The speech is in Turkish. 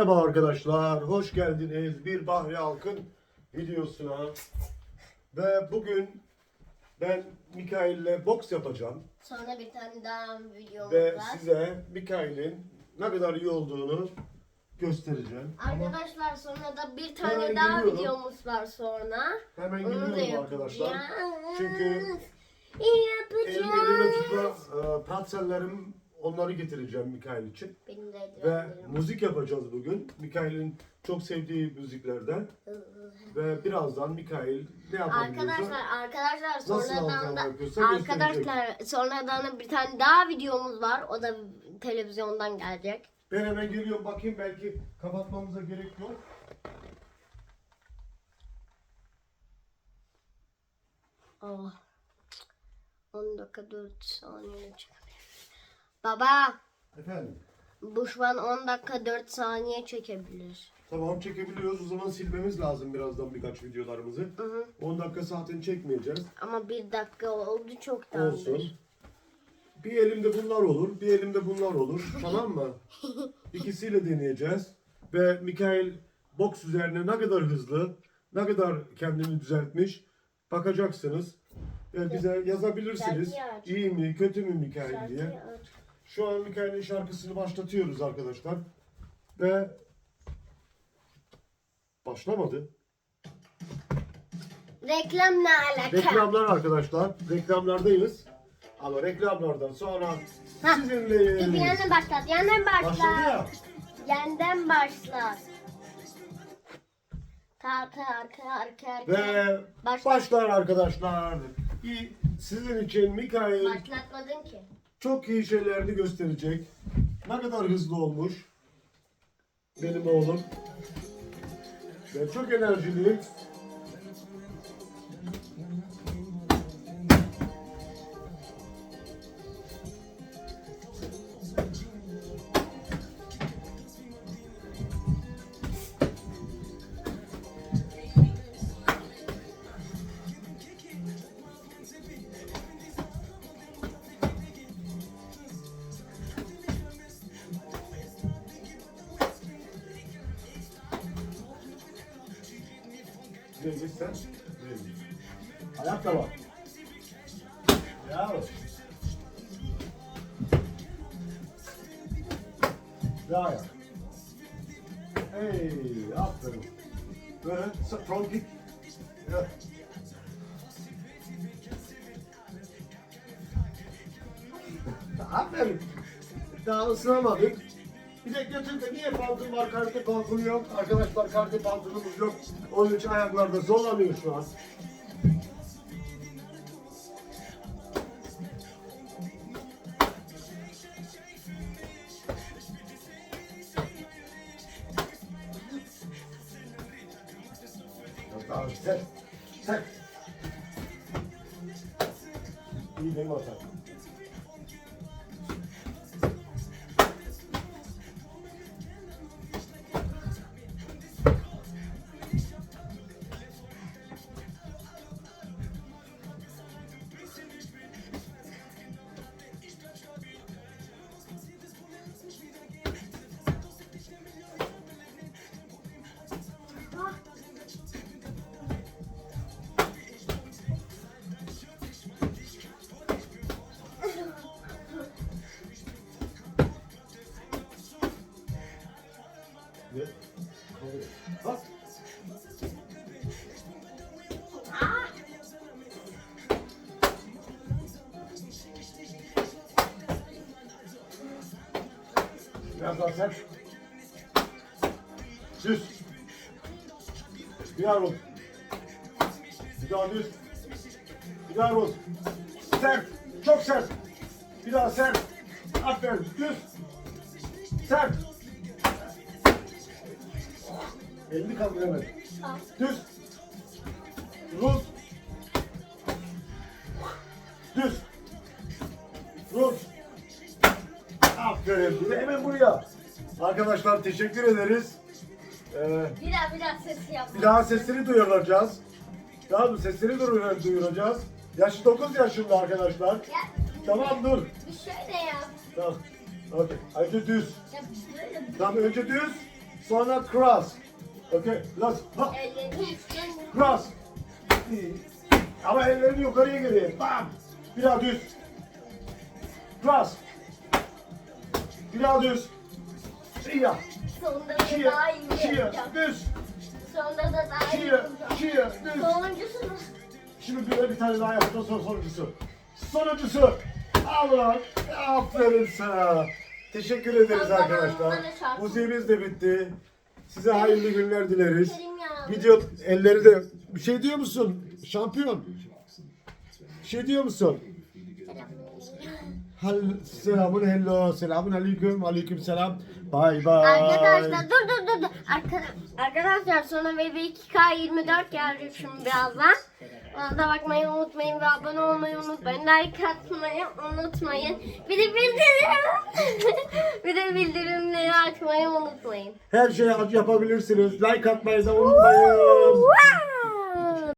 Merhaba arkadaşlar, hoş geldiniz bir Bahri Halkın videosuna. Ve bugün ben Mikail'le boks yapacağım. Sonra bir tane daha videomuz Ve var. size Mikail'in ne kadar iyi olduğunu göstereceğim. Arkadaşlar sonra da bir tane Hemen daha geliyorum. videomuz var sonra. hemen Onu da geliyorum yapacağız. arkadaşlar. Çünkü İyi El, yapacağız. tutma e, patsellerim onları getireceğim Mikail için. Benim de Ve eldivenlerim. müzik yapacağız bugün. Mikail'in çok sevdiği müziklerden. Ve birazdan Mikail ne yapabiliyorsa Arkadaşlar arkadaşlar Nasıl sonradan antrenman da yapıyorsa gösterecek. arkadaşlar sonradan da bir tane daha videomuz var. O da televizyondan gelecek. Ben hemen geliyorum bakayım belki kapatmamıza gerek yok. Oh. 10 dakika 4 saniye çekebilir. Baba Efendim. bu şu an 10 dakika 4 saniye çekebilir. Tamam çekebiliyoruz. O zaman silmemiz lazım birazdan birkaç videolarımızı. Hı hı. 10 dakika saatini çekmeyeceğiz. Ama bir dakika oldu çoktandır. Olsun. Bir elimde bunlar olur, bir elimde bunlar olur. tamam mı? İkisiyle deneyeceğiz. Ve Mikail boks üzerine ne kadar hızlı, ne kadar kendini düzeltmiş bakacaksınız. Ve bize yazabilirsiniz. Şarkıyı aç. İyi mi, kötü mü Mikail diye. Şarkıyı aç. Şu an Mikail'in şarkısını başlatıyoruz arkadaşlar. Ve başlamadı. Reklam ne alaka? Reklamlar arkadaşlar. Reklamlardayız. Ama reklamlardan sonra Ha, sizinle yandan başlat, yandan başlat. Başladı ya. Yandan başlat. Arka arka arka arka. Ve Başlat. başlar arkadaşlar. İyi, Sizin için Mikail Başlatmadın ki. Çok iyi şeylerini gösterecek. Ne kadar hızlı olmuş. Benim oğlum. Ve çok enerjili. Neyse sen. Ayakta bak. Bravo. Bir ayak. Hey, aferin. Böyle front kick. Evet. Aferin. Daha ısınamadık. Bir de niye pantolon var, karate pantolonu yok? Arkadaşlar karate pantolonumuz yok. Onun için ayaklarda zorlanıyor şu an. Abi sen. İyi benim hatam. Ne? Bak. Biraz daha sert. Düz. Bir daha vur. Bir daha düz. Bir daha vur. Sert. Çok sert. Bir daha sert. Aferin. Düz. Sert. Elini kaldır hemen. Düz. Rus. Düz. Rus. Aferin. Hemen buraya. Arkadaşlar teşekkür ederiz. Ee, Bir daha bir daha ses yap. bir daha sesleri duyuracağız. Tamam mı? Sesleri duyur- duyuracağız. Yaşı 9 yaşında arkadaşlar. Ya, Tamam dur. bir şöyle yap. Tamam. Okey. Önce düz. Ya böyle Tamam önce düz. Sonra cross. Okay. Ha. Ellerini Cross. Ama ellerini yukarıya geriye. Bam. Bir daha düz. Cross. Bir daha düz. Chia. Sonunda da daha iyi yapacağım. Düz. Sonunda da daha iyi. Chia. Düz. Sonuncusunu. Şimdi bir, bir tane daha yapacağız sonra sonuncusu. Sonuncusu. Al lan. Aferin sana. Teşekkür ederiz arkadaşlar. Müziğimiz de bitti. Size hayırlı günler dileriz. Video elleri de bir şey diyor musun? Şampiyon. Bir şey diyor musun? Hal selamun hello. Selamun aleyküm. Aleyküm selam. Bye bye. Arkadaşlar dur dur dur. dur. Arka- arkadaşlar sonra VV2K 24 gelecek şimdi birazdan. Ona da bakmayı unutmayın ve abone olmayı unutmayın. Like atmayı unutmayın. Bir de bildirim. bir de bildirimleri açmayı unutmayın. Her şeyi yapabilirsiniz. Like atmayı da unutmayın.